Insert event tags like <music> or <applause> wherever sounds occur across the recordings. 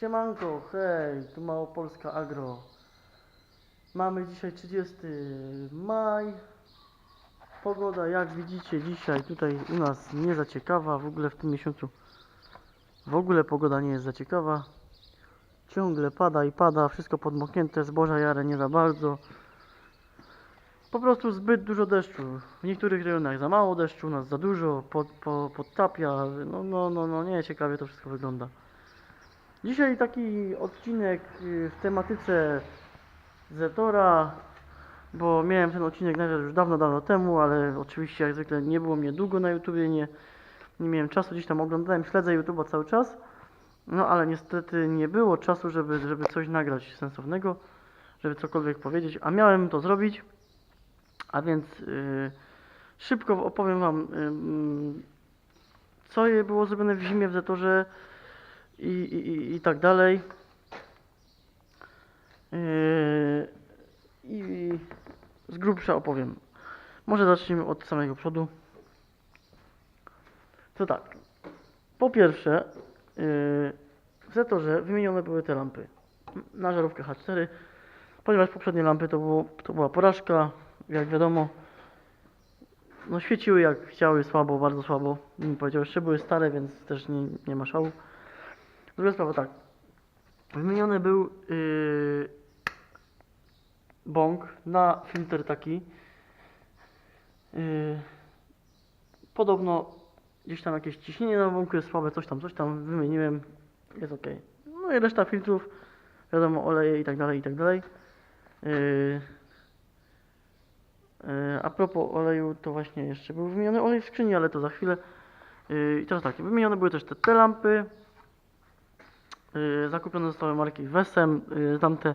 Siemanko, hej, tu Małopolska Agro. Mamy dzisiaj 30 maj. Pogoda, jak widzicie, dzisiaj tutaj u nas nie za ciekawa. W ogóle w tym miesiącu w ogóle pogoda nie jest za ciekawa. Ciągle pada i pada, wszystko podmoknięte, zboża jare nie za bardzo. Po prostu zbyt dużo deszczu. W niektórych rejonach za mało deszczu, u nas za dużo, pod, po, podtapia. No, no, no, no, nie ciekawie to wszystko wygląda. Dzisiaj taki odcinek y, w tematyce Zetora, bo miałem ten odcinek nagrać już dawno, dawno temu, ale oczywiście jak zwykle nie było mnie długo na YouTubie, nie, nie miałem czasu, gdzieś tam oglądałem, śledzę YouTube'a cały czas, no ale niestety nie było czasu, żeby, żeby coś nagrać sensownego, żeby cokolwiek powiedzieć, a miałem to zrobić, a więc y, szybko opowiem Wam, y, mm, co było zrobione w zimie w Zetorze, i, i, i- tak dalej. Yy, I z grubsza opowiem. Może zacznijmy od samego przodu. To tak. Po pierwsze, yy, w Zetorze wymienione były te lampy na żarówkę H4, ponieważ poprzednie lampy to, było, to była porażka, jak wiadomo. No świeciły jak chciały, słabo, bardzo słabo. Bym powiedział, jeszcze były stare, więc też nie, nie ma szału. Druga sprawa tak. Wymieniony był yy, bąk na filtr taki. Yy, podobno gdzieś tam jakieś ciśnienie na bąku jest słabe, coś tam, coś tam wymieniłem. Jest ok. No i reszta filtrów, wiadomo, oleje i tak dalej, i tak dalej. Yy, yy, a propos oleju, to właśnie jeszcze był wymieniony olej w skrzyni, ale to za chwilę. Yy, I teraz tak, wymienione były też te, te lampy. Yy, zakupione zostały marki Wesem. Yy, tamte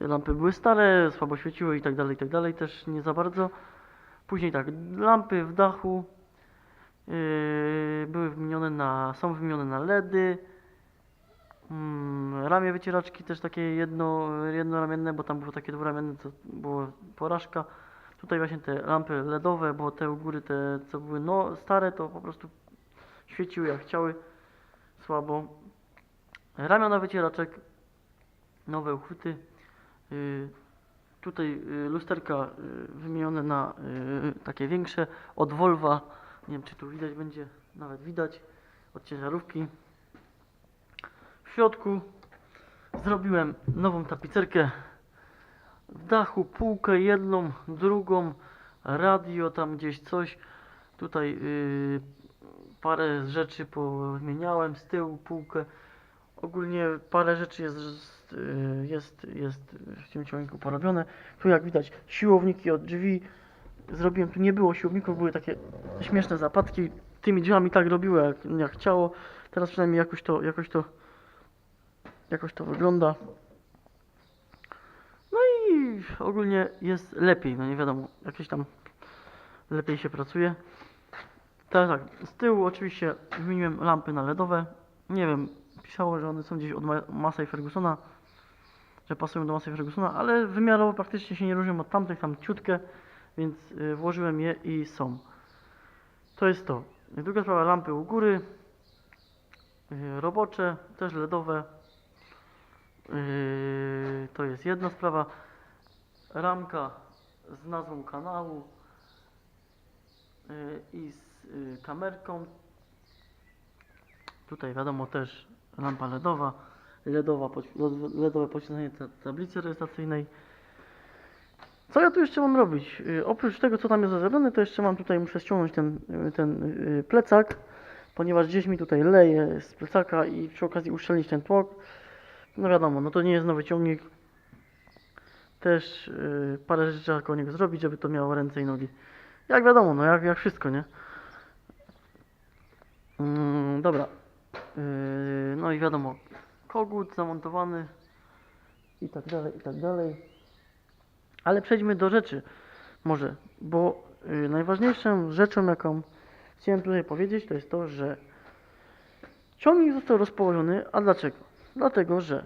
lampy były stare, słabo świeciły i tak dalej, i tak dalej, też nie za bardzo. Później tak, lampy w dachu yy, były wymienione na, są wymienione na LEDy. Mm, ramię wycieraczki też takie jedno, jednoramienne, bo tam było takie dwuramienne, to było porażka. Tutaj właśnie te lampy LEDowe, bo te u góry, te co były no, stare, to po prostu świeciły jak chciały, słabo. Ramiona wycieraczek, nowe uchwyty. Y, tutaj y, lusterka y, wymienione na takie większe od Volva. Nie wiem czy tu widać będzie, nawet widać od ciężarówki. W środku zrobiłem nową tapicerkę w dachu, półkę jedną, drugą, radio tam gdzieś coś. Tutaj y, parę rzeczy pomieniałem z tyłu półkę. Ogólnie parę rzeczy jest, y, jest, jest w tym ciągniku porobione. Tu jak widać siłowniki od drzwi. Zrobiłem, tu nie było siłowników, były takie śmieszne zapadki. Tymi drzwiami tak robiło jak, jak chciało. Teraz przynajmniej jakoś to, jakoś to, jakoś to wygląda. No i ogólnie jest lepiej, no nie wiadomo, jakieś tam lepiej się pracuje. Teraz tak, z tyłu oczywiście wymieniłem lampy na LEDowe. Nie wiem, pisało, że one są gdzieś od Ma- Massey Fergusona, że pasują do Massey Fergusona, ale wymiarowo praktycznie się nie różnią od tamtych, tam ciutkę, więc y, włożyłem je i są. To jest to. Druga sprawa, lampy u góry, y, robocze, też LEDowe. Yy, to jest jedna sprawa. Ramka z nazwą kanału i z kamerką. Tutaj wiadomo też lampa LEDowa, LEDowa, LEDowe podświetlenie ta- tablicy rejestracyjnej. Co ja tu jeszcze mam robić? Yy, oprócz tego, co tam jest zrobione, to jeszcze mam tutaj, muszę ściągnąć ten, yy, ten yy, plecak, ponieważ gdzieś mi tutaj leje z plecaka i przy okazji uszczelnić ten tłok. No wiadomo, no to nie jest nowy ciągnik. Też yy, parę rzeczy trzeba koło niego zrobić, żeby to miało ręce i nogi. Jak wiadomo, no jak, jak wszystko, nie? Mm, dobra. Yy, no i wiadomo, kogut zamontowany i tak dalej, i tak dalej. Ale przejdźmy do rzeczy może, bo yy, najważniejszą rzeczą, jaką chciałem tutaj powiedzieć, to jest to, że ciągnik został rozpołożony, a dlaczego? Dlatego, że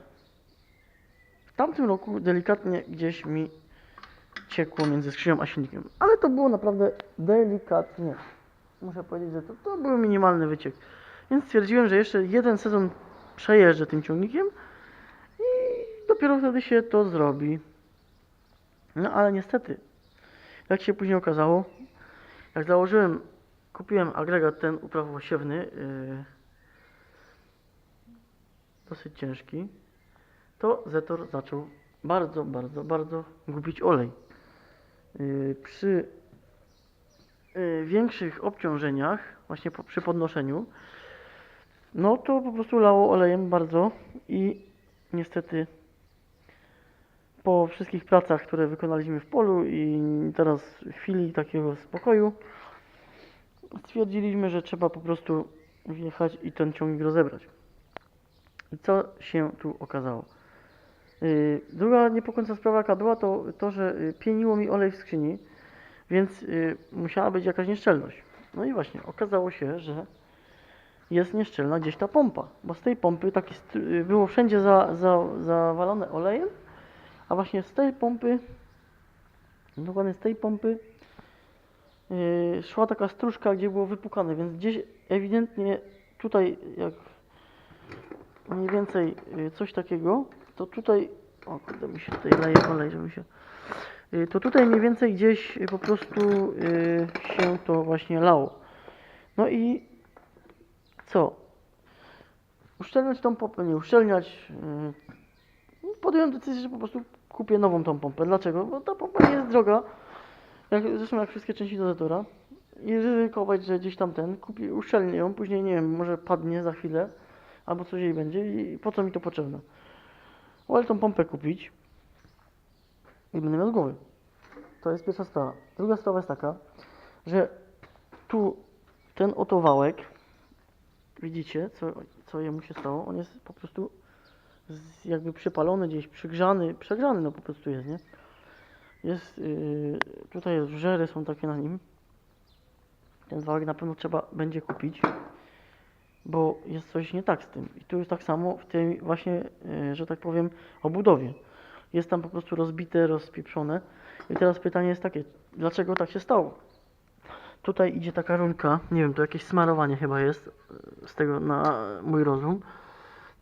w tamtym roku delikatnie gdzieś mi ciekło między skrzynią a silnikiem. Ale to było naprawdę delikatnie. Muszę powiedzieć, że to, to był minimalny wyciek. Więc stwierdziłem, że jeszcze jeden sezon przejeżdżę tym ciągnikiem i dopiero wtedy się to zrobi. No ale niestety, jak się później okazało, jak założyłem, kupiłem agregat ten uprawowosiewny, yy, dosyć ciężki, to Zetor zaczął bardzo, bardzo, bardzo gubić olej. Yy, przy yy, większych obciążeniach, właśnie po, przy podnoszeniu, no to po prostu lało olejem bardzo i niestety po wszystkich pracach, które wykonaliśmy w polu i teraz w chwili takiego spokoju stwierdziliśmy, że trzeba po prostu wjechać i ten ciągnik rozebrać. I co się tu okazało? Yy, druga niepokojąca sprawa jaka była, to to, że yy, pieniło mi olej w skrzyni, więc yy, musiała być jakaś nieszczelność. No i właśnie, okazało się, że jest nieszczelna gdzieś ta pompa, bo z tej pompy taki yy, było wszędzie za, za, zawalone olejem, a właśnie z tej pompy, dokładnie z tej pompy yy, szła taka stróżka, gdzie było wypukane, więc gdzieś ewidentnie tutaj jak mniej więcej yy, coś takiego, to tutaj, o kurde, mi się tutaj leje olej, żeby się, yy, to tutaj mniej więcej gdzieś po prostu yy, się to właśnie lało. No i co? Uszczelniać tą pompę, nie uszczelniać. Yy, podjąłem decyzję, że po prostu kupię nową tą pompę. Dlaczego? Bo ta pompa nie jest droga. Jak, zresztą jak wszystkie części do Zetora. I ryzykować, że gdzieś tam ten, kupi, uszczelnię ją, później nie wiem, może padnie za chwilę, albo coś jej będzie i po co mi to potrzebne. Wolę tą pompę kupić i będę miał z głowy. To jest pierwsza sprawa. Druga sprawa jest taka, że tu ten oto wałek, widzicie, co, co jemu się stało? On jest po prostu jakby przypalony gdzieś, przygrzany, przegrzany no po prostu jest, nie? Jest, yy, tutaj jest wrzery są takie na nim. Ten wałek na pewno trzeba będzie kupić, bo jest coś nie tak z tym. I tu jest tak samo w tej właśnie, yy, że tak powiem, obudowie. Jest tam po prostu rozbite, rozpieprzone. I teraz pytanie jest takie, dlaczego tak się stało? Tutaj idzie taka rurka, nie wiem, to jakieś smarowanie chyba jest, yy, z tego na mój rozum.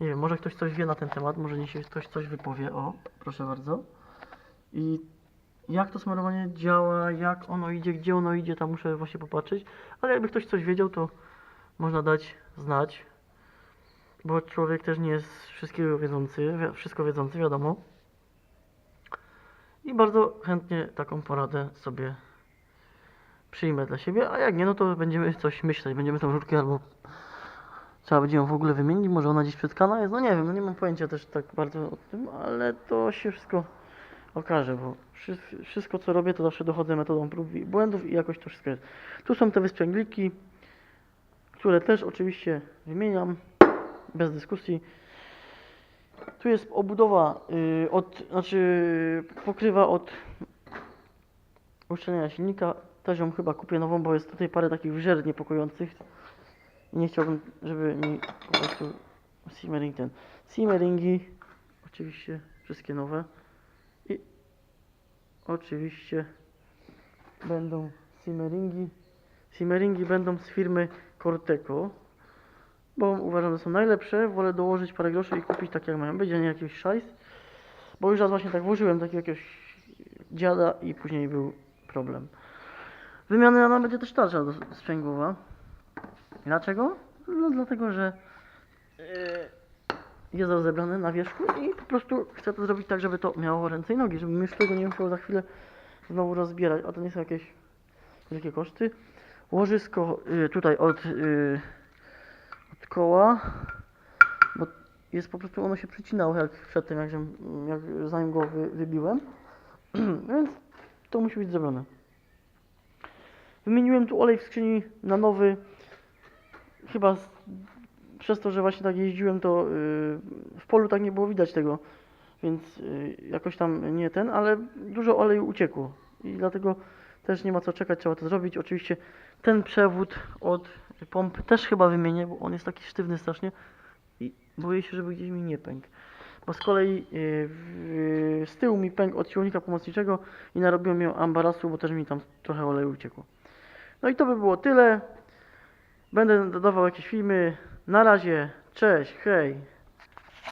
Nie wiem, może ktoś coś wie na ten temat, może dzisiaj ktoś coś wypowie. O, proszę bardzo. I jak to smarowanie działa, jak ono idzie, gdzie ono idzie, tam muszę właśnie popatrzeć. Ale jakby ktoś coś wiedział, to można dać znać. Bo człowiek też nie jest wszystkiego wiedzący, wi- wszystko wiedzący, wiadomo. I bardzo chętnie taką poradę sobie przyjmę dla siebie, a jak nie, no to będziemy coś myśleć, będziemy tą rurkę albo Trzeba będzie ją w ogóle wymienić, może ona gdzieś przetkana jest, no nie wiem, no nie mam pojęcia też tak bardzo o tym, ale to się wszystko okaże, bo wszy- wszystko co robię to zawsze dochodzę metodą prób i błędów i jakoś to wszystko jest. Tu są te wysprzęgliki, które też oczywiście wymieniam, bez dyskusji. Tu jest obudowa y, od, znaczy pokrywa od uszczelniania silnika, też ją chyba kupię nową, bo jest tutaj parę takich wżer niepokojących. Nie chciałbym, żeby mi po prostu simmering ten. Simmeringi, oczywiście wszystkie nowe. I oczywiście będą simmeringi. Simmeringi będą z firmy Corteco, bo uważam, że są najlepsze. Wolę dołożyć parę groszy i kupić tak jak mają być, a nie jakiś szajs. Bo już raz właśnie tak włożyłem takiego jakiegoś dziada i później był problem. Wymiany ona będzie też tarsza do sprzęgłowa. Dlaczego? No dlatego, że yy, jest rozebrane na wierzchu i po prostu chcę to zrobić tak, żeby to miało ręce i nogi, żebym już tego nie musiał za chwilę znowu rozbierać, a to nie są jakieś wielkie koszty. Łożysko yy, tutaj od, yy, od koła, bo jest po prostu ono się przycinało jak przedtem, jak, jak zanim go wy, wybiłem, <clears throat> więc to musi być zrobione. Wymieniłem tu olej w skrzyni na nowy, chyba z, przez to, że właśnie tak jeździłem, to yy, w polu tak nie było widać tego, więc yy, jakoś tam nie ten, ale dużo oleju uciekło i dlatego też nie ma co czekać, trzeba to zrobić. Oczywiście ten przewód od pompy też chyba wymienię, bo on jest taki sztywny strasznie i boję się, żeby gdzieś mi nie pękł. Bo z kolei yy, w, z tyłu mi pękł od silnika pomocniczego i narobiłem ją ambarasu, bo też mi tam trochę oleju uciekło. No i to by było tyle. Będę dodawał jakieś filmy. Na razie, cześć, hej.